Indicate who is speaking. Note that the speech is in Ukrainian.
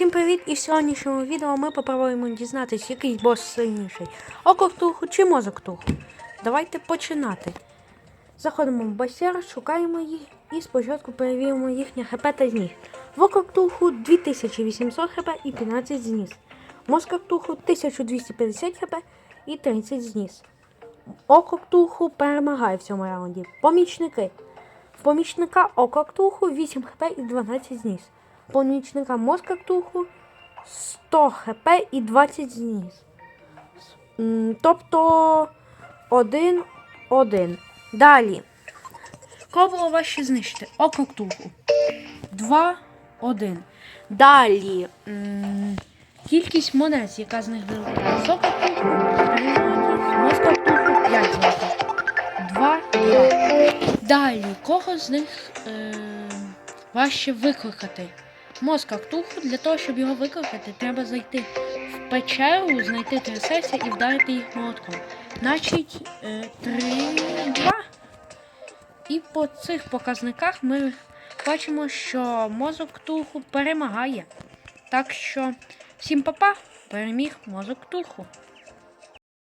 Speaker 1: Всім привіт! І в сьогоднішньому відео ми попробуємо дізнатися, який бос сильніший. Око ктулху чи мозок ктулху. Давайте починати. Заходимо в басер, шукаємо їх і спочатку перевіримо їхнє хп та зніс. В око ктулху 2800 хп і 15 зніс. Мозка ктулху 1250 хп і 30 зніс. Око ктулху перемагає в цьому раунді. Помічники. В помічника око ктулху 8 хп і 12 зніс. Помічника мозка ктулху 100 хп і 20 зніс. Тобто 1 1. Далі. Кого було важче знищити? Око ктулху. 2 1. Далі. Кількість монет, яка з них вилетає. З ока ктулху 3 золоті, з мозка ктулху 5 золотих. 2 2. Далі. Кого з них е, важче викликати? Мозка ктулху для того, щоб його викликати, треба зайти в печеру, знайти три серця і вдарити їх молотком. Значить, 3-2. І по цих показниках ми бачимо, що мозок ктулху перемагає. Так що, всім папа, переміг мозок ктулху.